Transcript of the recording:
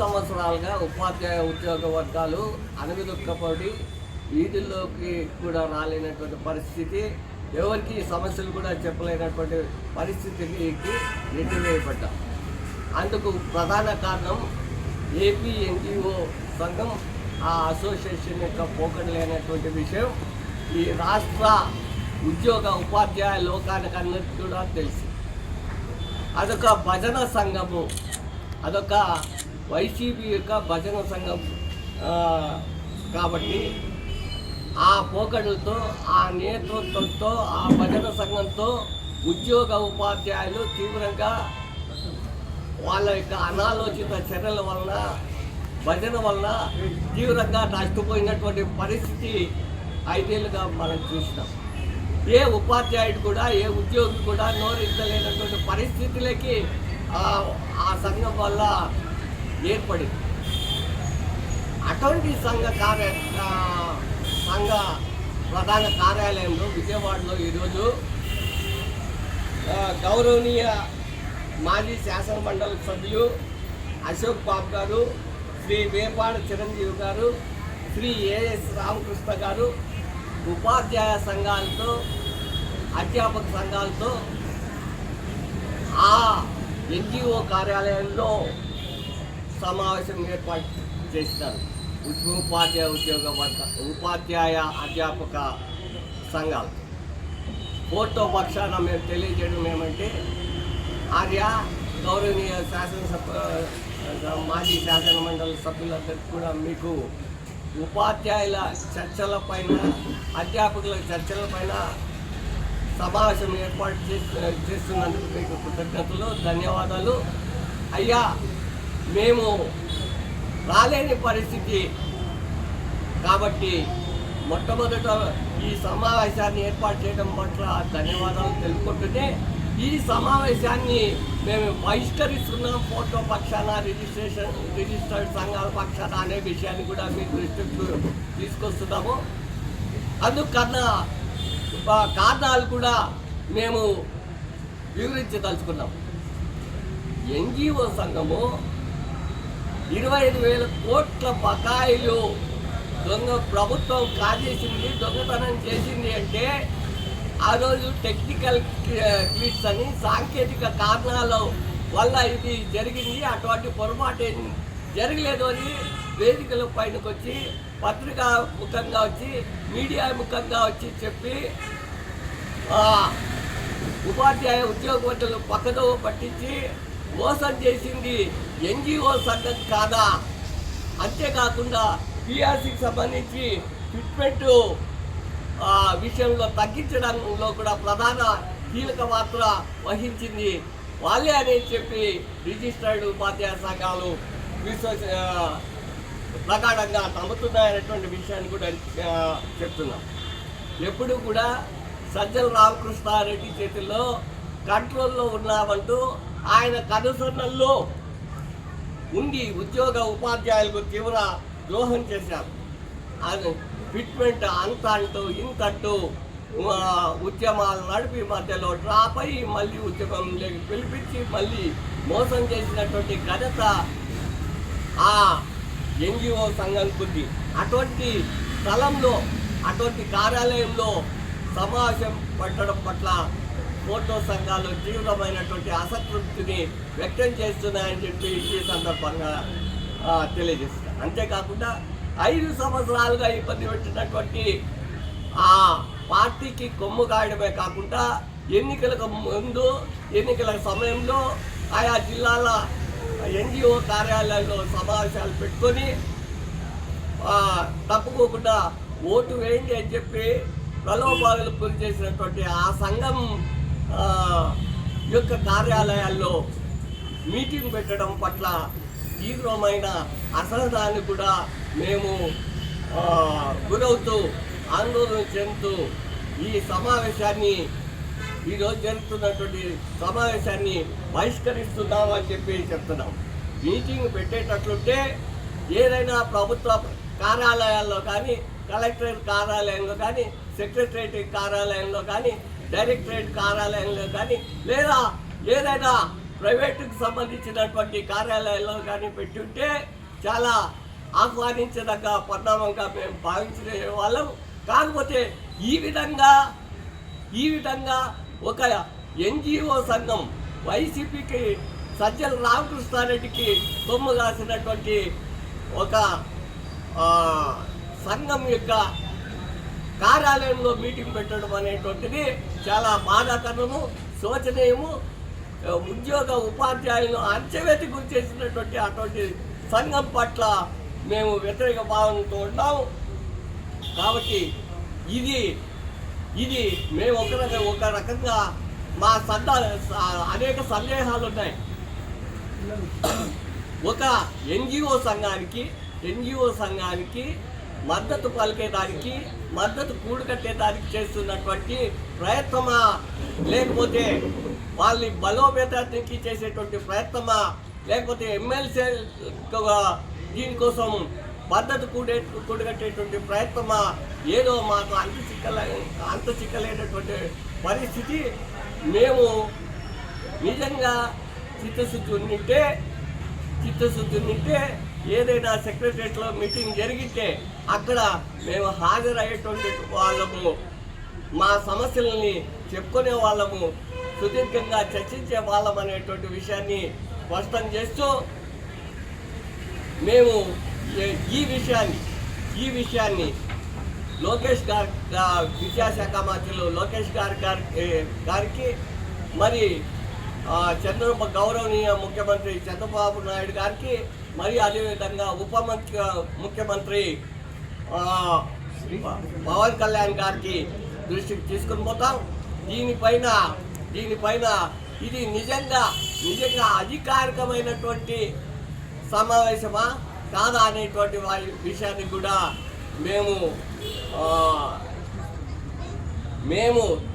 సంవత్సరాలుగా ఉపాధ్యాయ ఉద్యోగ వర్గాలు అణవిదొక్కపడి వీధుల్లోకి కూడా రాలేనటువంటి పరిస్థితి ఎవరికి ఈ సమస్యలు కూడా చెప్పలేనటువంటి పరిస్థితికి నెట్టివేయబడ్డాం. అందుకు ప్రధాన కారణం ఏపీ ఎన్జిఓ సంఘం ఆ అసోసియేషన్ యొక్క పోకడలేనటువంటి విషయం. ఈ రాష్ట్ర ఉద్యోగ ఉపాధ్యాయ లోకానికి అన్నట్టు కూడా తెలుసు. అదొక భజన సంఘము అదొక వైసీపీ యొక్క భజన సంఘం కాబట్టి ఆ పోకడులతో ఆ నేతృత్వంతో ఆ భజన సంఘంతో ఉద్యోగ ఉపాధ్యాయులు తీవ్రంగా వాళ్ళ యొక్క అనాలోచిత చర్యల వలన భజన వలన తీవ్రంగా నష్టపోయినటువంటి పరిస్థితి ఐదేళ్ళుగా మనం చూసినాం. ఏ ఉపాధ్యాయుడు కూడా ఏ ఉద్యోగి కూడా నోరించలేనటువంటి పరిస్థితులకి ఆ- ఆ సంఘం వల్ల ఏర్పడింది అటువంటి సంఘ కార్య సంఘ ప్రధాన కార్యాలయంలో విజయవాడలో ఈరోజు గౌరవనీయ మాజీ శాసన మండలి సభ్యులు అశోక్ బాబు గారు శ్రీ వేపాడ చిరంజీవి గారు శ్రీ ఏఎస్ రామకృష్ణ గారు ఉపాధ్యాయ సంఘాలతో అధ్యాపక సంఘాలతో ఆ ఎన్జిఓ కార్యాలయంలో సమావేశం ఏర్పాటు చేస్తారు. ఉపాధ్యాయ ఉద్యోగ వర్గ ఉపాధ్యాయ అధ్యాపక సంఘాలు. ఫోటో పక్షాన మేము తెలియజేయడం ఏమంటే ఆర్య గౌరవనీయ శాసనసభ మాజీ శాసన మండలి సభ్యులందరికీ కూడా మీకు ఉపాధ్యాయుల చర్చల పైన అధ్యాపకుల చర్చల పైన సమావేశం ఏర్పాటు చేస్తున్నందుకు మీకు కృతజ్ఞతలు ధన్యవాదాలు. అయ్యా మేము రాలేని పరిస్థితి. కాబట్టి మొట్టమొదట ఈ సమావేశాన్ని ఏర్పాటు చేయడం పట్ల ధన్యవాదాలు తెలుసుకుంటుంటే ఈ సమావేశాన్ని మేము బహిష్కరిస్తున్నాం. ఫోటో పక్షాన రిజిస్ట్రేషన్ రిజిస్టర్డ్ సంఘాల పక్షాన అనే విషయాన్ని కూడా మీ దృష్టికి తీసుకొస్తున్నాము. అందుకన్నా కారణాలు కూడా మేము వివరించదలుచుకున్నాము ఎన్జిఓ సంఘము ఇరవై ఐదు వేల కోట్ల బకాయిలు దొంగ ప్రభుత్వం కాజేసింది దొంగతనం చేసింది అంటే ఆ రోజు టెక్నికల్ క్లిట్స్ అని సాంకేతిక కారణాల వల్ల ఇది జరిగింది. అటువంటి పొరపాటు ఏం జరగలేదు అని వేదికల పైనకు వచ్చి పత్రికా ముఖంగా వచ్చి మీడియా ముఖంగా వచ్చి చెప్పి ఉపాధ్యాయ ఉపాధ్యాయ ఉద్యోగవంతులు పక్కదో పట్టించి మోసం చేసింది. ఎన్జిఓ సంఘం కాదా? అంతేకాకుండా పిఆర్సీకి సంబంధించి ఫిట్మెంట్ విషయంలో తగ్గించడంలో కూడా ప్రధాన కీలక పాత్ర వహించింది. వాళ్ళే అని చెప్పి రిజిస్టర్డ్ ఉపాధ్యాయ సంఘాలు విశ్వస ప్రకారంగా నమ్ముతున్నాయనేటువంటి విషయాన్ని కూడా చెప్తున్నాం. ఎప్పుడు కూడా సజ్జల రామకృష్ణారెడ్డి చేతుల్లో కంట్రోల్లో ఉన్నామంటూ ఆయన కనుసన్నల్లో ఉండి ఉద్యోగ ఉపాధ్యాయులకు తీవ్ర ద్రోహం చేశారు. అది ఫిట్మెంట్ అంత అంటూ ఇంత ఉద్యమాలు నడిపి మధ్యలో డ్రాప్ అయ్యి మళ్ళీ ఉద్యమంలోకి పిలిపించి మళ్ళీ మోసం చేసినటువంటి ఘనత ఆ ఎన్జిఓ సంఘం కొద్ది అటువంటి స్థలంలో అటువంటి కార్యాలయంలో సమావేశం పట్టడం పట్ల ఫోటో సంఘాలు తీవ్రమైనటువంటి అసంతృప్తిని వ్యక్తం చేస్తున్నాయని చెప్పి ఈ సందర్భంగా ఆ, అంతేకాకుండా ఐదు సంవత్సరాలుగా ఇబ్బంది పెట్టినటువంటి ఆ పార్టీకి కొమ్ము కాయడమే కాకుండా ఎన్నికలకు ముందు ఎన్నికల సమయంలో ఆయా జిల్లాల ఎన్జిఓ కార్యాలయాల్లో సమావేశాలు పెట్టుకొని తప్పుకోకుండా ఓటు వేయండి అని చెప్పి ప్రలోభాలకు గురి చేసినటువంటి ఆ సంఘం యొక్క కార్యాలయాల్లో మీటింగ్ పెట్టడం పట్ల తీవ్రమైన అసహనాన్ని కూడా మేము గురవుతూ ఆందోళన చెందుతూ ఈ సమావేశాన్ని ఈరోజు జరుగుతున్నటువంటి సమావేశాన్ని బహిష్కరిస్తున్నామని చెప్పి చెప్తున్నాం. మీటింగ్ పెట్టేటట్లుంటే ఏదైనా ప్రభుత్వ కార్యాలయాల్లో కానీ కలెక్టరేట్ కార్యాలయంలో కానీ సెక్రటరేట్ కార్యాలయంలో కానీ డైరెక్టరేట్ కార్యాలయంలో కానీ లేదా ఏదైనా ప్రైవేటుకు సంబంధించినటువంటి కార్యాలయాల్లో కానీ పెట్టి ఉంటే చాలా ఆహ్వానించదగ్గ పరిణామంగా మేము భావించే వాళ్ళం. కాకపోతే ఈ విధంగా ఈ విధంగా ఒక ఎన్జిఓ సంఘం వైసీపీకి సజ్జల రామకృష్ణారెడ్డికి సొమ్ము రాసినటువంటి ఒక సంఘం యొక్క కార్యాలయంలో మీటింగ్ పెట్టడం అనేటువంటిది చాలా బాధాకరము శోచనీయము ఉద్యోగ ఉపాధ్యాయులను అంచవేతి గురి చేసినటువంటి అటువంటి సంఘం పట్ల మేము వ్యతిరేక భావనతో ఉన్నాము. కాబట్టి ఇది ఇది మేము ఒక రకంగా ఒక రకంగా మా సంద అనేక సందేహాలు ఉన్నాయి. ఒక ఎన్జిఓ సంఘానికి ఎన్జిఓ సంఘానికి మద్దతు పలికేదానికి మద్దతు కూడుకట్టేదానికి చేస్తున్నటువంటి ప్రయత్నమా? లేకపోతే వాళ్ళని బలోపేతానికి చేసేటువంటి ప్రయత్నమా? లేకపోతే ఎమ్మెల్సీ దీనికోసం మద్దతు కూడే కూడగట్టేటువంటి ప్రయత్నమా? ఏదో మాకు అంత చిక్కలే అంత చిక్కలేనటువంటి పరిస్థితి మేము నిజంగా చిత్తశుద్ధి ఉంటే చిత్తశుద్ధి ఉంటే ఏదైనా సెక్రటరియట్లో మీటింగ్ జరిగితే అక్కడ మేము హాజరయ్యేటువంటి వాళ్ళము మా సమస్యలని చెప్పుకునే వాళ్ళము సుదీర్ఘంగా చర్చించే వాళ్ళం అనేటువంటి విషయాన్ని స్పష్టం చేస్తూ మేము ఈ- విషయాన్ని ఈ విషయాన్ని లోకేష్ గారి విద్యాశాఖ మంత్రులు లోకేష్ గారి గారి గారికి మరి చంద్ర గౌరవనీయ ముఖ్యమంత్రి చంద్రబాబు నాయుడు గారికి మరి అదేవిధంగా ఉప ముఖ్య ముఖ్యమంత్రి పవన్ కళ్యాణ్ గారికి దృష్టికి తీసుకుని పోతాం. దీనిపైన దీనిపైన ఇది నిజంగా నిజంగా అధికారికమైనటువంటి సమావేశమా కాదా అనేటువంటి వారి విషయాన్ని కూడా మేము మేము